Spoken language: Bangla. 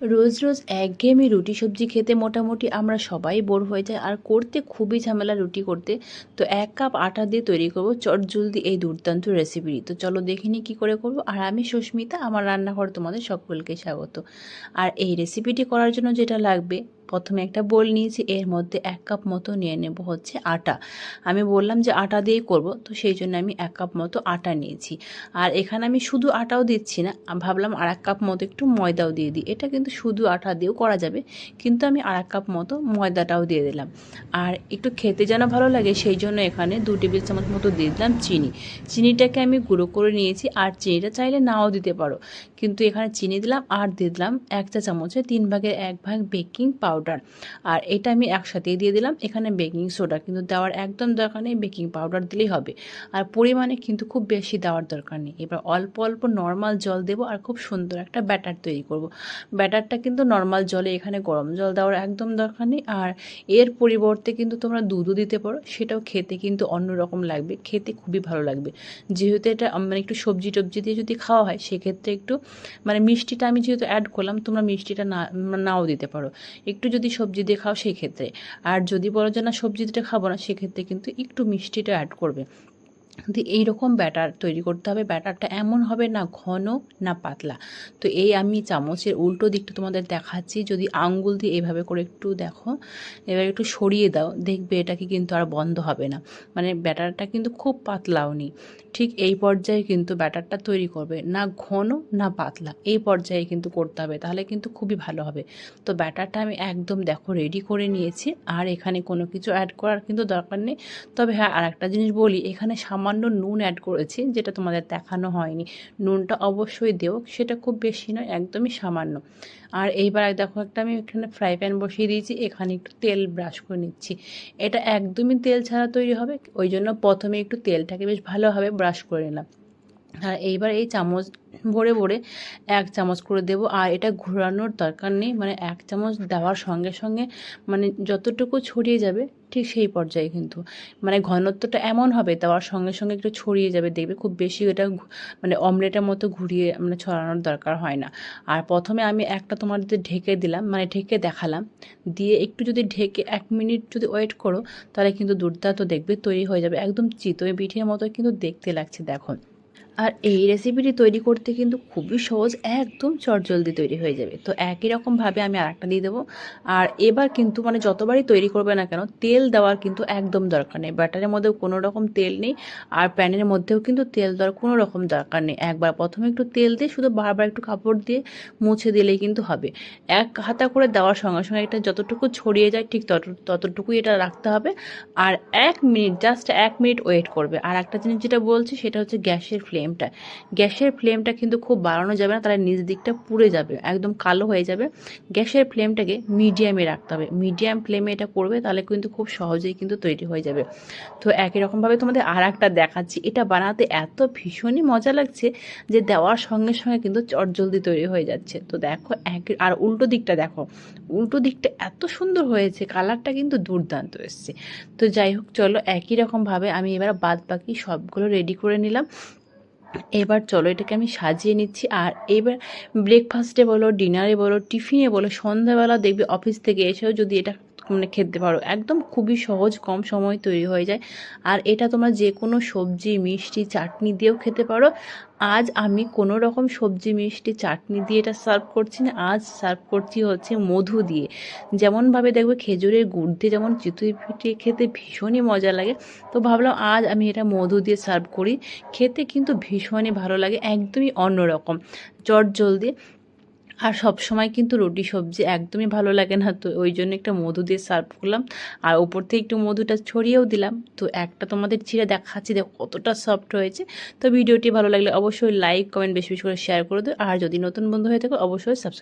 রোজ রোজ একঘেয়েমি রুটি সবজি খেতে মোটামুটি আমরা সবাই বোর হয়ে যাই, আর করতে খুবই ঝামেলা রুটি করতে। তো এক কাপ আটা দিয়ে তৈরি করব চটজলদি এই দুর্দান্ত রেসিপিটি তো চলো দেখে নিই কী করে করব। আর আমি সুস্মিতা, আমার রান্নাঘর তোমাদের সকলকে স্বাগত। আর এই রেসিপিটি করার জন্য যেটা লাগবে প্রথমে একটা বোল নিয়েছি, এর মধ্যে এক কাপ মতো নিয়ে নেব হচ্ছে আটা। আমি বললাম যে আটা দিয়েই করব, তো সেই জন্য আমি এক কাপ মতো আটা নিয়েছি। আর এখানে আমি শুধু আটাও দিচ্ছি না ভাবলাম আর এক কাপ মতো একটু ময়দাও দিয়ে দিই। এটা কিন্তু শুধু আটা দিয়েও করা যাবে, কিন্তু আমি আর এক কাপ মতো ময়দাটাও দিয়ে দিলাম। আর একটু খেতে যেন ভালো লাগে, সেই জন্য এখানে দু টেবিল চামচ মতো দিয়ে দিলাম চিনি। চিনিটাকে আমি গুঁড়ো করে নিয়েছি, আর চিনিটা চাইলে নাও দিতে পারো। কিন্তু এখানে চিনি দিলাম, আর দিয়ে দিলাম এক চা চামচে তিন ভাগের এক ভাগ বেকিং পাউডার। আর এটা আমি একসাথেই দিয়ে দিলাম, এখানে বেকিং সোডা কিন্তু দেওয়ার একদম দরকার নেই বেকিং পাউডার দিলেই হবে। আর পরিমাণে কিন্তু খুব বেশি দেওয়ার দরকার নেই। এবার অল্প অল্প নর্মাল জল দেবো আর খুব সুন্দর একটা ব্যাটার তৈরি করব। ব্যাটারটা কিন্তু নর্মাল জলে, এখানে গরম জল দেওয়ার একদম দরকার নেই। আর এর পরিবর্তে কিন্তু তোমরা দুধও দিতে পারো, সেটাও খেতে কিন্তু অন্যরকম লাগবে, খেতে খুবই ভালো লাগবে। যেহেতু এটা মানে একটু সবজি টবজি দিয়ে যদি খাওয়া হয়, সেক্ষেত্রে একটু মানে মিষ্টিটা আমি যেহেতু অ্যাড করলাম, তোমরা মিষ্টিটা না, নাও দিতে পারো। একটু যদি সবজি দিয়ে খাও সেই ক্ষেত্রে আর যদি বলো যে, না সবজি দিয়ে খাব না, সেক্ষেত্রে কিন্তু একটু মিষ্টিটা অ্যাড করবে। কিন্তু এইরকম ব্যাটার তৈরি করতে হবে। ব্যাটারটা এমন হবে না ঘন, না পাতলা। তো এই আমি চামচের উল্টো দিকটা তোমাদের দেখাচ্ছি। যদি আঙ্গুল দিয়ে এইভাবে করে একটু দেখো, এবার একটু সরিয়ে দাও, দেখবে এটাকে কিন্তু আর বন্ধ হবে না। মানে ব্যাটারটা কিন্তু খুব পাতলাও নেই। ঠিক এই পর্যায়ে কিন্তু ব্যাটারটা তৈরি করবে, না ঘন, না পাতলা। এই পর্যায়ে কিন্তু করতে হবে, তাহলে কিন্তু খুবই ভালো হবে। তো ব্যাটারটা আমি একদম দেখো রেডি করে নিয়েছি। আর এখানে কোনো কিছু অ্যাড করার কিন্তু দরকার নেই। তবে হ্যাঁ আর একটা জিনিস বলি, এখানে সামান্য নুন অ্যাড করেছি, যেটা তোমাদের দেখানো হয়নি। নুনটা অবশ্যই দেও, সেটা খুব বেশি নয়, একদমই সামান্য। আর এইবার দেখো একটা আমি এখানে ফ্রাই প্যান বসিয়ে দিয়েছি, এখানে একটু তেল ব্রাশ করে নিচ্ছি। এটা একদমই তেল ছাড়া তৈরি হবে, ওই জন্য প্রথমে একটু তেলটাকে বেশ ভালোভাবে ব্রাশ করে নিলাম। আর এইবার এই চামচ ভরে ভরে এক চামচ করে দেব। আর এটা ঘোরানোর দরকার নেই মানে এক চামচ দেওয়ার সঙ্গে সঙ্গে মানে যতটুকু ছড়িয়ে যাবে ঠিক সেই পর্যায়ে কিন্তু। মানে ঘনত্বটা এমন হবে, দেওয়ার সঙ্গে সঙ্গে একটু ছড়িয়ে যাবে, দেখবে খুব বেশি এটা মানে অমলেটের মতো ঘুরিয়ে মানে ছড়ানোর দরকার হয় না। আর প্রথমে আমি একটা তোমাদের ঢেকে দিলাম মানে ঢেকে দেখালাম, দিয়ে একটু যদি ঢেকে এক মিনিট যদি ওয়েট করো, তাহলে কিন্তু দুর্দান্ত দেখবে তৈরি হয়ে যাবে, একদম চিতই পিঠের মতো কিন্তু দেখতে লাগছে, দেখো। আর এই রেসিপিটি তৈরি করতে কিন্তু খুবই সহজ, একদম চটজলদি তৈরি হয়ে যাবে। তো একই রকমভাবে আমি আর একটা দিয়ে দেবো। আর এবার কিন্তু মানে যতবারই তৈরি করবে না কেন, তেল দেওয়ার কিন্তু একদম দরকার নেই। ব্যাটারের মধ্যেও কোনো রকম তেল নেই, আর প্যানের মধ্যেও কিন্তু তেল দেওয়ার কোনো রকম দরকার নেই। একবার প্রথমে একটু তেল দিয়ে, শুধু বারবার একটু কাপড় দিয়ে মুছে দিলেই কিন্তু হবে। এক হাতা করে দেওয়ার সঙ্গে সঙ্গে এটা যতটুকু ছড়িয়ে যায়, ঠিক তত, ততটুকুই এটা রাখতে হবে। আর এক মিনিট জাস্ট এক মিনিট ওয়েট করবে। আর একটা জিনিস যেটা বলছি, সেটা হচ্ছে গ্যাসের ফ্লেম ফ্লেমটা গ্যাসের ফ্লেমটা কিন্তু খুব বাড়ানো যাবে না, তাহলে নিজ দিকটা পুড়ে যাবে, একদম কালো হয়ে যাবে। গ্যাসের ফ্লেমটাকে মিডিয়ামে রাখতে হবে। মিডিয়াম ফ্লেমে এটা করবে, তাহলে কিন্তু খুব সহজেই কিন্তু তৈরি হয়ে যাবে। তো একই রকমভাবে তোমাদের আর একটা দেখাচ্ছি। এটা বানাতে এত ভীষণই মজা লাগছে যে দেওয়ার সঙ্গে সঙ্গে কিন্তু চটজলদি তৈরি হয়ে যাচ্ছে। তো দেখো এক, আর উল্টো দিকটা দেখো। উল্টো দিকটা এত সুন্দর হয়েছে, কালারটা কিন্তু দুর্দান্ত এসছে। তো যাই হোক, চলো একই রকমভাবে আমি এবার বাদ বাকি সবগুলো রেডি করে নিলাম। এবার চলো এটাকে আমি সাজিয়ে নিচ্ছি। আর এবার ব্রেকফাস্টে বলো ডিনারে বলো টিফিনে বলো, সন্ধ্যাবেলা দেখবে অফিস থেকে এসেও যদি এটা মানে খেতে পারো। একদম খুবই সহজ, কম সময় তৈরি হয়ে যায়। আর এটা তোমরা যে কোনো সবজি, মিষ্টি, চাটনি দিয়েও খেতে পারো। আজ আমি কোনো রকম সবজি, মিষ্টি, চাটনি দিয়ে এটা সার্ভ করছি না। আজ সার্ভ করছি হচ্ছে মধু দিয়ে। যেমনভাবে দেখবে খেজুরের গুড় দিয়ে যেমন চিতুই পিঠে খেতে ভীষণই মজা লাগে। তো ভাবলাম আজ আমি এটা মধু দিয়ে সার্ভ করি। খেতে কিন্তু ভীষণই ভালো লাগে, একদমই অন্যরকম। চট জলদি আর সব সময় কিন্তু রুটি, সবজি একদমই ভালো লাগে না। তো ওই জন্য একটা মধু দিয়ে সার্ভ করলাম। আর ওপর থেকে একটু মধুটা ছড়িয়েও দিলাম। তো একটা তোমাদের ছিঁড়ে দেখাচ্ছি দেখো কতটা সফট হয়েছে। তো ভিডিওটি ভালো লাগলে অবশ্যই লাইক কমেন্ট বেশি বেশি করে শেয়ার করে দিও। আর যদি নতুন বন্ধু হয়ে থাকে, অবশ্যই সাবস্ক্রাইব